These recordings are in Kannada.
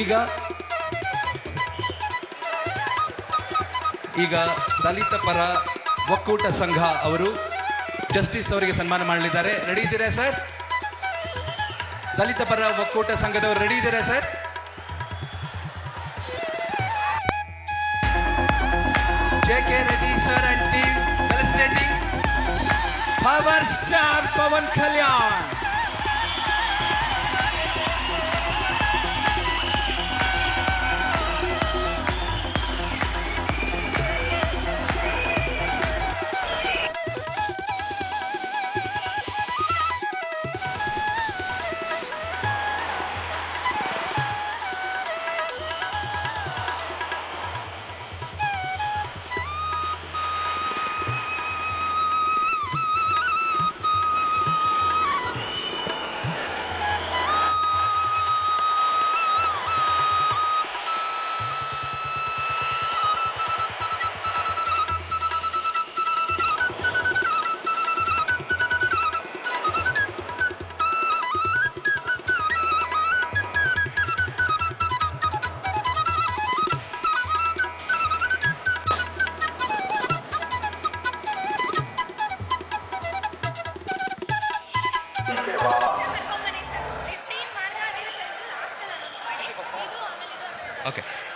ಈಗ ಈಗ ದಲಿತ ಪರ ಒಕ್ಕೂಟ ಸಂಘ ಅವರು ಜಸ್ಟಿಸ್ ಅವರಿಗೆ ಸನ್ಮಾನ ಮಾಡಲಿದ್ದಾರೆ. ರೆಡಿ ಇದ್ದೀರಾ ಸರ್? ದಲಿತ ಪರ ಒಕ್ಕೂಟ ಸಂಘದವರು ರೆಡಿ ಇದ್ದೀರಾ sir? J K Reddy sir and power star Pavan Kalyan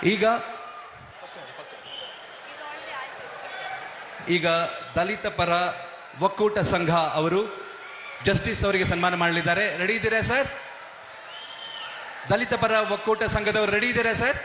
ಈಗ ಈಗ ದಲಿತ ಪರ ಒಕ್ಕೂಟ ಸಂಘ ಅವರು ಜಸ್ಟಿಸ್ ಅವರಿಗೆ ಸನ್ಮಾನ ಮಾಡಲಿದ್ದಾರೆ. ರೆಡಿ ಇದ್ದೀರಾ ಸರ್? ದಲಿತ ಪರ ಒಕ್ಕೂಟ ಸಂಘದವರು ರೆಡಿ ಇದ್ದೀರಾ ಸರ್?